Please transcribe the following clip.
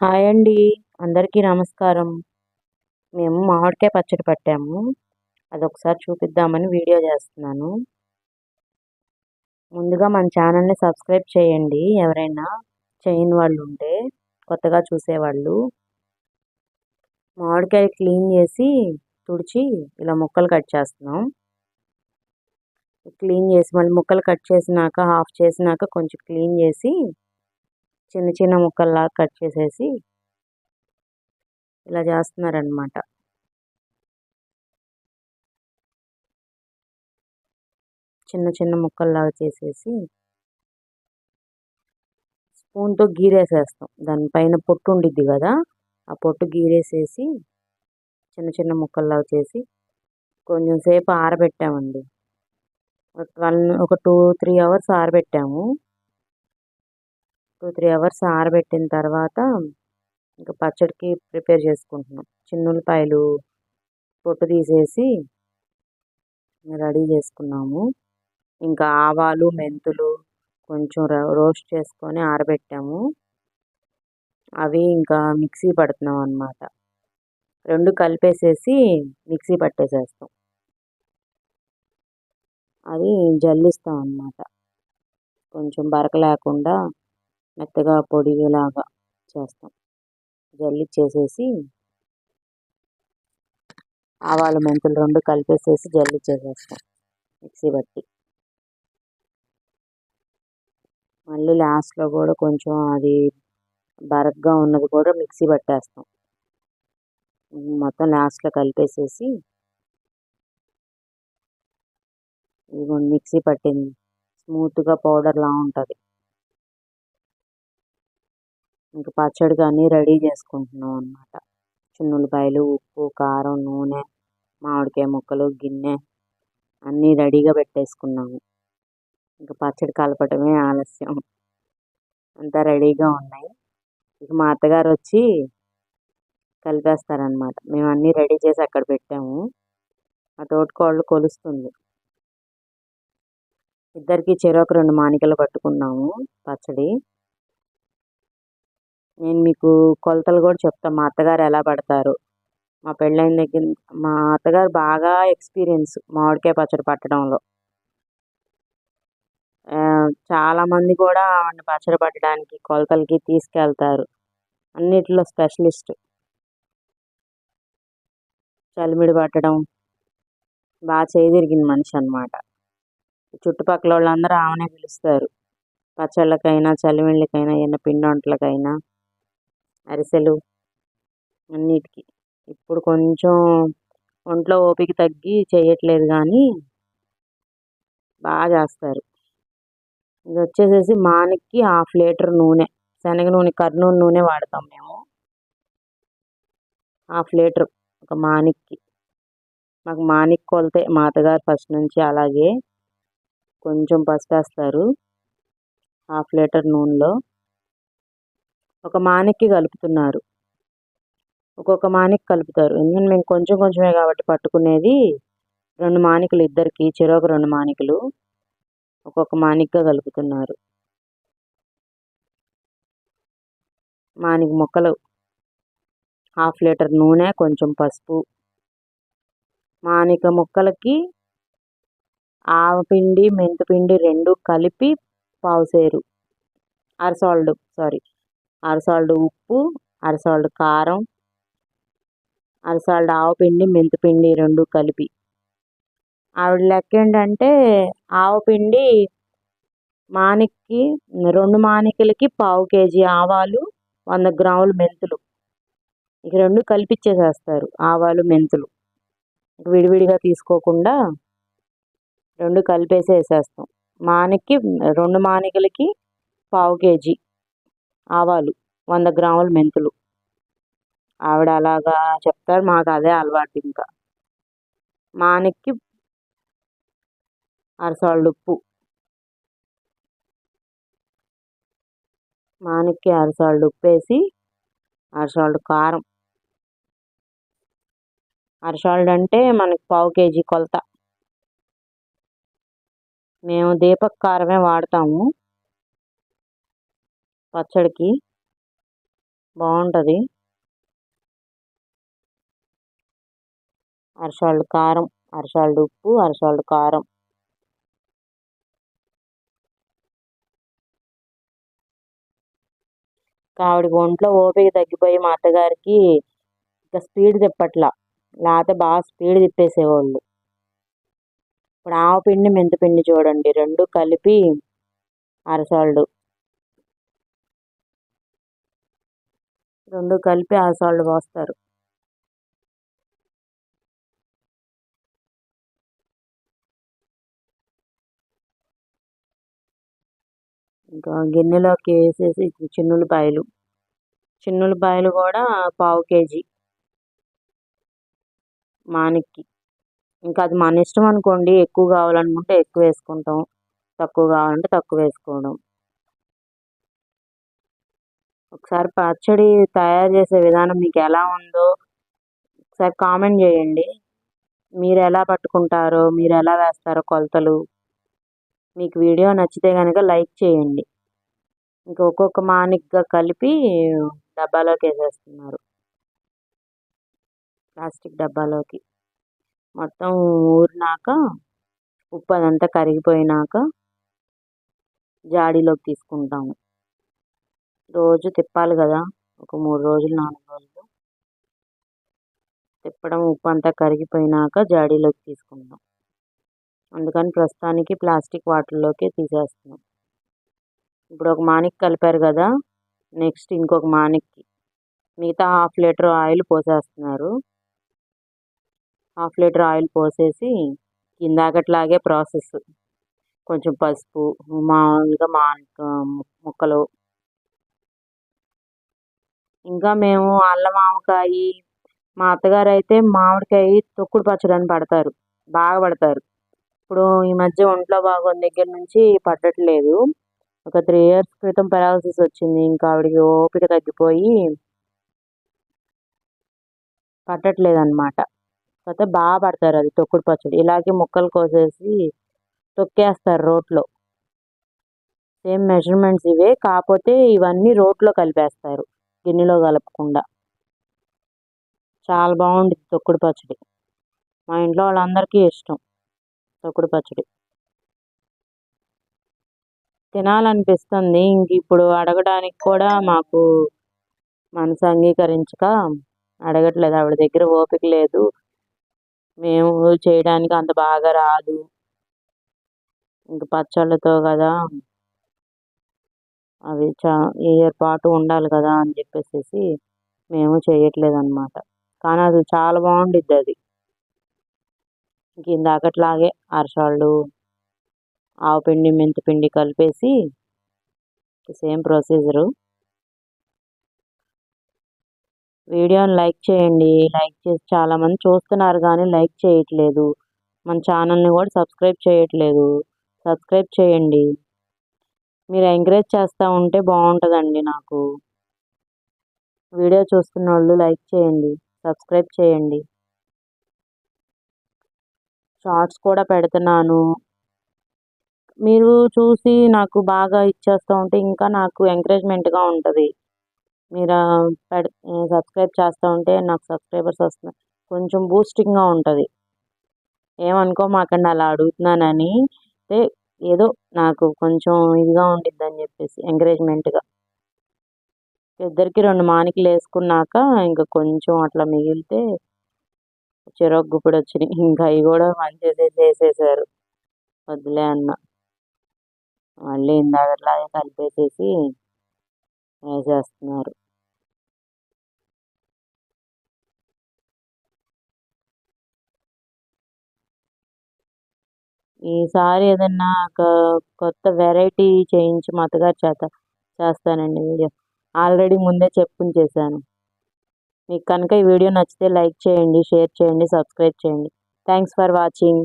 Hi అండి. అందరికీ నమస్కారం. మేము మామిడికాయ పచ్చడి పట్టాము. అదొకసారి చూపిద్దామని వీడియో చేస్తున్నాను. ముందుగా మన ఛానల్ని సబ్స్క్రైబ్ చేయండి. ఎవరైనా చేయని వాళ్ళు ఉంటే కొత్తగా చూసేవాళ్ళు మామిడికాయ క్లీన్ చేసి తుడిచి ఇలా ముక్కలు కట్ చేస్తున్నాం. క్లీన్ చేసి మళ్ళీ ముక్కలు కట్ చేసినాక హాఫ్ చేసినాక కొంచెం క్లీన్ చేసి చిన్న చిన్న ముక్కల్లాగా కట్ చేసేసి ఇలా చేస్తున్నారనమాట చిన్న చిన్న ముక్కల్లాగా చేసేసి స్పూన్తో గీరేసేస్తాం. దానిపైన పొట్టు ఉండిద్ది కదా ఆ పొట్టు గీరేసేసి చిన్న చిన్న ముక్కల్లాగా చేసి కొంచెం సేపు ఆరబెట్టామండి. వన్ ఒక టూ త్రీ అవర్స్ ఆరబెట్టాము. టూ త్రీ అవర్స్ ఆరబెట్టిన తర్వాత ఇంకా పచ్చడికి ప్రిపేర్ చేసుకుంటున్నాం. చిన్నులపాయలు పొట్టు తీసేసి రెడీ చేసుకున్నాము. ఇంకా ఆవాలు మెంతులు కొంచెం రోస్ట్ చేసుకొని ఆరబెట్టాము. అవి ఇంకా మిక్సీ పడుతున్నాం అన్నమాట. రెండు కలిపేసేసి మిక్సీ పట్టేసేస్తాం. అది జల్లిస్తాం అన్నమాట. కొంచెం బరక లేకుండా మెత్తగా పొడిలాగా చేస్తాం. జల్లి చేసేసి ఆవాలు మెంతులు రెండు కలిపేసేసి జల్లి చేసేస్తాం మిక్సీ బట్టి. మళ్ళీ లాస్ట్లో కూడా కొంచెం అది బరగ్గా ఉన్నది కూడా మిక్సీ పట్టేస్తాం. మొత్తం లాస్ట్లో కలిపేసేసి ఇదిగోండి మిక్సీ పట్టింది. స్మూత్గా పౌడర్లా ఉంటుంది. ఇంకా పచ్చడిగా అన్నీ రెడీ చేసుకుంటున్నాం అనమాట చిన్నులపాయలు ఉప్పు కారం నూనె మామిడికాయ ముక్కలు గిన్నె అన్నీ రెడీగా పెట్టేసుకున్నాము ఇంకా పచ్చడి కలపటమే ఆలస్యం. అంతా రెడీగా ఉన్నాయి. ఇక మా అత్తగారు వచ్చి కలిపేస్తారనమాట మేము అన్నీ రెడీ చేసి అక్కడ పెట్టాము. ఆ తోటకోళ్ళు కొలుస్తుంది. ఇద్దరికి చెరొక రెండు మానికలు పట్టుకున్నాము పచ్చడి. నేను మీకు కొలతలు కూడా చెప్తాను మా అత్తగారు ఎలా పడతారు? మా పెళ్ళైన దగ్గర మా అత్తగారు బాగా ఎక్స్పీరియన్స్ మామిడికాయ పచ్చడి పట్టడంలో. చాలామంది కూడా ఆవిడని పచ్చడి పట్టడానికి కొలతలకి తీసుకెళ్తారు. అన్నిటిలో స్పెషలిస్ట్. చలిమిడి పట్టడం బాగా చేయదిరిగింది మనిషి అనమాట చుట్టుపక్కల వాళ్ళందరూ ఆమెనే పిలుస్తారు. పచ్చళ్ళకైనా చలిమిళ్ళకైనా ఏమైనా పిండి వంటలకైనా అరిసెలు అన్నిటికీ. ఇప్పుడు కొంచెం ఒంట్లో ఓపిక తగ్గి చేయట్లేదు కానీ బాగా చేస్తారు. ఇది వచ్చేసేసి మానికి హాఫ్ లీటర్ నూనె శనగ నూనె కర్నూలు నూనె వాడతాం మేము. హాఫ్ లీటర్ ఒక మానిక్కి. మాకు మానిక్ కొలితే మా అత్తగారు ఫస్ట్ నుంచి అలాగే కొంచెం పసుపు వేస్తారు హాఫ్ లీటర్ నూనెలో ఒక మానికి కలుపుతున్నారు. ఒక్కొక్క మానికి కలుపుతారు. ఎందుకంటే మేము కొంచెం కొంచెమే కాబట్టి పట్టుకునేది రెండు మానికలు ఇద్దరికి చెరొక రెండు మానికలు ఒక్కొక్క మానికగా కలుపుతున్నారు. మానిక ముక్కలు హాఫ్ లీటర్ నూనె కొంచెం పసుపు. మానిక ముక్కలకి ఆవపిండి మెంతిపిండి రెండు కలిపి పావుసేరు అరసాల్డ్ సారీ. అరసాల్డ్ ఉప్పు అరసాల్డ్ కారం అరసాల్డ్ ఆవపిండి మెంతిపిండి రెండు కలిపి. ఆవిడ లెక్క ఏంటంటే ఆవపిండి మానికి రెండు మానికలకి పావు కేజీ ఆవాలు వంద గ్రాములు మెంతులు. ఇక రెండు కలిపిచ్చేసేస్తారు ఆవాలు మెంతులు. విడివిడిగా తీసుకోకుండా రెండు కలిపేసి వేసేస్తాం మానికి రెండు మానికలకి పావు కేజీ. ఆవాలు వంద గ్రాముల మెంతులు. ఆవిడ అలాగా చెప్తారు మాకు అదే అలవాటు ఇంకా. మానికి అరసాళ్ళు ఉప్పు. మానికి అరసాళ్ళు ఉప్పు వేసి అరసాళ్ళు కారం. అరసాళ్ళు అంటే మనకి పావు కేజీ కొలత. మేము దీపక్ కారమే వాడతాము. పచ్చడికి. బాగుంటుంది. అరసాళ్ళు కారం అరసాళ్ళు ఉప్పు అరసాళ్ళు కారం. ఆవిడకి ఒంట్లో ఓపిక తగ్గిపోయి మా అత్తగారికి ఇంకా స్పీడ్ తిప్పట్లా. లేకపోతే బాగా స్పీడ్ తిప్పేసేవాళ్ళు. ఇప్పుడు ఆవపిండి మెంతిపిండి చూడండి. రెండు కలిపి అరసాళ్ళు రెండు కలిపి అరసాళ్ళు పోస్తారు. ఇంకా గిన్నెలోకి వేసేసి చిన్నులపాయలు. చిన్నులపాయలు కూడా పావు కేజీ. మానిక్కి ఇంకా అది మన ఇష్టం అనుకోండి ఎక్కువ కావాలనుకుంటే ఎక్కువ వేసుకుంటాం. తక్కువ కావాలంటే తక్కువ వేసుకోవడం. ఒకసారి పచ్చడి తయారు చేసే విధానం మీకు ఎలా ఉందో ఒకసారి కామెంట్ చేయండి. మీరు ఎలా పట్టుకుంటారో మీరు ఎలా వేస్తారో కొలతలు. మీకు వీడియో నచ్చితే కనుక లైక్ చేయండి. ఇంకా ఒక్కొక్క మానిక్గా కలిపి డబ్బాలోకి వేసేస్తున్నారు. ప్లాస్టిక్ డబ్బాలోకి. మొత్తం ఊరినాక ఉప్పు అదంతా కరిగిపోయినాక జాడీలోకి తీసుకుంటాము. రోజు తిప్పాలి కదా. ఒక మూడు రోజులు నాలుగు రోజులు. తిప్పడం ఉప్పు అంతా కరిగిపోయినాక జాడీలోకి తీసుకుందాం. అందుకని ప్రస్తుతానికి ప్లాస్టిక్ వాటర్లోకి తీసేస్తున్నాం. ఇప్పుడు ఒక మానిక్ కలిపారు కదా. నెక్స్ట్ ఇంకొక మానిక్కి మిగతా హాఫ్ లీటర్ ఆయిల్ పోసేస్తున్నారు. హాఫ్ లీటర్ ఆయిల్ పోసేసి ఇందాకట్లాగే ప్రాసెస్. కొంచెం పసుపు మామూలుగా మా ముక్కలు ఇంకా మేము అల్లం ఆవకాయ మా అత్తగారు అయితే మామిడికాయ తొక్కుడు పచ్చడి అని పడతారు. బాగా పడతారు. ఇప్పుడు ఈ మధ్య ఒంట్లో బాగోని దగ్గర నుంచి పట్టట్లేదు ఒక త్రీ ఇయర్స్ క్రితం పెరాలసిస్ వచ్చింది. ఇంకా ఆవిడకి ఓపిక తగ్గిపోయి పట్టట్లేదు అనమాట కాకపోతే బాగా పడతారు అది తొక్కుడు పచ్చడి. ఇలాగే ముక్కలు కోసేసి తొక్కేస్తారు రోట్లో. సేమ్ మెజర్మెంట్స్ ఇవే. కాకపోతే ఇవన్నీ రోట్లో కలిపేస్తారు. గిన్నెలో కలపకుండా. చాలా బాగుంటుంది తొక్కుడు పచ్చడి. మా ఇంట్లో వాళ్ళందరికీ ఇష్టం తొక్కుడు పచ్చడి. తినాలనిపిస్తుంది. ఇంక ఇప్పుడు అడగడానికి కూడా మాకు మనసు అంగీకరించక అడగట్లేదు. ఆవిడ దగ్గర ఓపిక లేదు. మేము చేయడానికి అంత బాగా రాదు. ఇంక పచ్చళ్ళతో కదా అవి చా ఇయర్ పాటు ఉండాలి కదా అని చెప్పేసి మేము చేయట్లేదు అనమాట కానీ అది చాలా బాగుండిద్ది అది. ఇందాకట్లాగే అరసాళ్ళు ఆవుపిండి మెంతిపిండి కలిపేసి సేమ్ ప్రొసీజరు. వీడియోని లైక్ చేయండి. లైక్ చేసి చాలామంది చూస్తున్నారు కానీ లైక్ చేయట్లేదు. మన ఛానల్ని కూడా సబ్స్క్రైబ్ చేయట్లేదు. సబ్స్క్రైబ్ చేయండి. మీరు ఎంకరేజ్ చేస్తూ ఉంటే బాగుంటుందండి నాకు. వీడియో చూస్తున్న వాళ్ళు లైక్ చేయండి సబ్స్క్రైబ్ చేయండి. షార్ట్స్ కూడా పెడుతున్నాను. మీరు చూసి నాకు బాగా ఇచ్చేస్తూ ఉంటే ఇంకా నాకు ఎంకరేజ్మెంట్గా ఉంటుంది. మీరు పెడ సబ్స్క్రైబ్ చేస్తూ ఉంటే నాకు సబ్స్క్రైబర్స్ వస్తున్నారు కొంచెం బూస్టింగ్గా ఉంటుంది. ఏమనుకోమాకండి అలా అడుగుతున్నానని. అయితే ఏదో నాకు కొంచెం ఇదిగా ఉండిద్దని చెప్పేసి ఎంకరేజ్మెంట్గా. ఇద్దరికి రెండు మానికలు వేసుకున్నాక ఇంకా కొంచెం అట్లా మిగిలితే చెరొక గుప్పుడు వచ్చినాయి. ఇంకా అవి కూడా మంచిగా చేసేసారు. వద్దులే అన్న. మళ్ళీ ఇందాకట్లాగే కలిపేసేసి వేసేస్తున్నారు. ఈసారి ఏదన్నా కొత్త వెరైటీ చేయించి మా అత్తగారి చేత చేస్తానండి వీడియో. ఆల్రెడీ ముందే చేశాను. మీకు కనుక ఈ వీడియో నచ్చితే లైక్ చేయండి షేర్ చేయండి సబ్స్క్రైబ్ చేయండి. Thanks for watching.